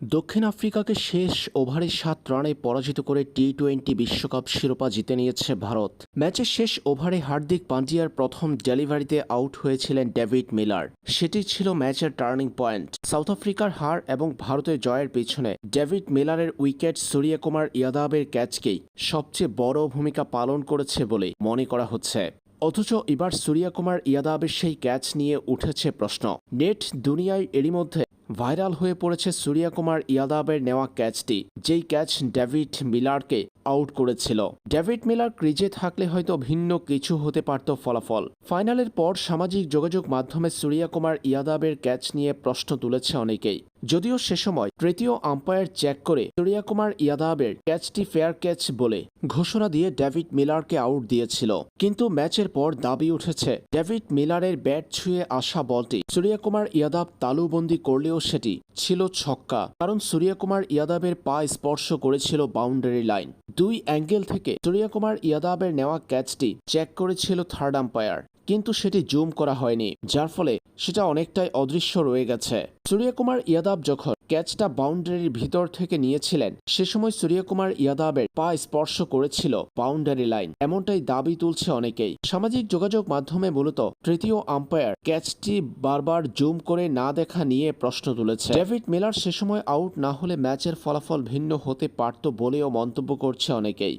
দক্ষিণ আফ্রিকাকে শেষ ওভারে সাত রানে পরাজিত করে টি টোয়েন্টি বিশ্বকাপ শিরোপা জিতে নিয়েছে ভারত। ম্যাচের শেষ ওভারে হার্দিক পান্ডিয়ার প্রথম ডেলিভারিতে আউট হয়েছিলেন ডেভিড মিলার। সেটি ছিল ম্যাচের টার্নিং পয়েন্ট। সাউথ আফ্রিকার হার এবং ভারতের জয়ের পিছনে ডেভিড মিলারের উইকেট সূর্যকুমার ইয়াদাবের ক্যাচকেই সবচেয়ে বড় ভূমিকা পালন করেছে বলে মনে করা হচ্ছে। অথচ এবার সূর্যকুমার ইয়াদাবের সেই ক্যাচ নিয়ে উঠেছে প্রশ্ন। নেট দুনিয়ায় এরই মধ্যে ভাইরাল হয়ে পড়েছে সূর্যকুমার ইয়াদাবের নেওয়া ক্যাচটি, যেই ক্যাচ ডেভিড মিলারকে আউট করেছিল। ডেভিড মিলার ক্রিজে থাকলে হয়তো ভিন্ন কিছু হতে পারত ফলাফল। ফাইনালের পর সামাজিক যোগাযোগ মাধ্যমে সূর্যকুমার ইয়াদাবের ক্যাচ নিয়ে প্রশ্ন তুলেছে অনেকেই। যদিও সে সময় তৃতীয় আম্পায়ার চেক করে সূর্যকুমার ইয়াদাবের ক্যাচটি ফেয়ার ক্যাচ বলে ঘোষণা দিয়ে ডেভিড মিলারকে আউট দিয়েছিল। কিন্তু ম্যাচের পর দাবি উঠেছে, ডেভিড মিলারের ব্যাট ছুঁয়ে আসা বলটি সূর্যকুমার ইয়াদাব তালুবন্দি করলেও সেটি ছিল ছক্কা, কারণ সূর্যকুমার ইয়াদাবের পা স্পর্শ করেছিল বাউন্ডারি লাইন। দুই অ্যাঙ্গেল থেকে সূর্যকুমার ইয়াদাবের নেওয়া ক্যাচটি চেক করেছিল থার্ড আম্পায়ার, কিন্তু সেটি জুম করা হয়নি, যার ফলে সেটা অনেকটাই অদৃশ্য রয়ে গেছে। সূর্যকুমার ইয়াদাব যখন ক্যাচটা বাউন্ডারির ভিতর থেকে নিয়েছিলেন। সে সময় সূর্যকুমার ইয়াদাবের পা স্পর্শ করেছিল বাউন্ডারি লাইন। এমনটাই দাবি তুলছে অনেকেই। সামাজিক যোগাযোগ মাধ্যমে মূলত তৃতীয় আম্পায়ার ক্যাচটি বারবার জুম করে না দেখা নিয়ে প্রশ্ন তুলেছে। ডেভিড মিলার সে সময় আউট না হলে ম্যাচের ফলাফল ভিন্ন হতে পারত বলেও মন্তব্য করছে অনেকেই।